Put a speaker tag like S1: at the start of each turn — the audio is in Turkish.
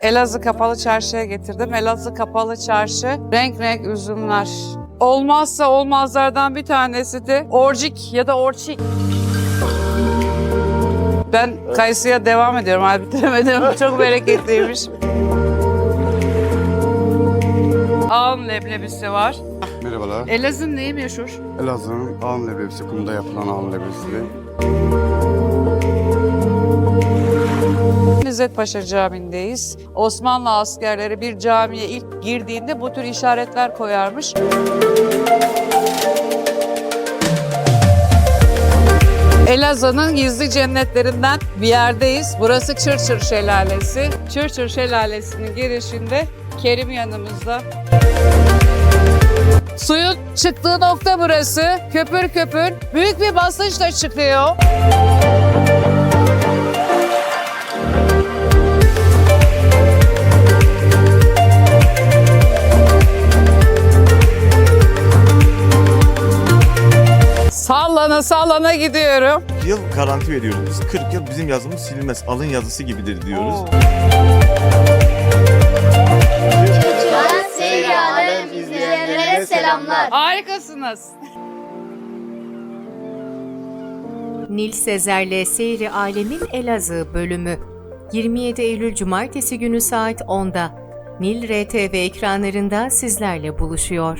S1: Elazığ Kapalı Çarşı'ya getirdim. Elazığ Kapalı Çarşı renk renk üzümler. Olmazsa olmazlardan bir tanesi de orcik ya da orçik. Ben kayısıya devam ediyorum. Hala bitiremedim. Çok bereketliymiş. Ağın leblebisi var.
S2: Merhabalar.
S1: Elazığ neyi meşhur?
S2: Elazığ'ın ağın leblebisi, kumda yapılan ağın leblebisi.
S1: İzzet Paşa Camii'ndeyiz. Osmanlı askerleri bir camiye ilk girdiğinde bu tür işaretler koyarmış. Elazığ'ın gizli cennetlerinden bir yerdeyiz. Burası Çırçır Şelalesi. Çırçır Şelalesi'nin girişinde Kerim yanımızda. Suyun çıktığı nokta burası. Köpür köpür. Büyük bir basınçla çıkıyor. Sallana sallana gidiyorum.
S3: yıl garanti veriyoruz. Biz 40 yıl bizim yazımız silinmez. Alın yazısı gibidir diyoruz.
S4: Çocuklar Seyri Alem izleyenlere selamlar.
S1: Harikasınız.
S5: Nil Sezer'le Seyri Alemin Elazığ bölümü 27 Eylül Cumartesi günü saat 10'da Nil RTV ekranlarında sizlerle buluşuyor.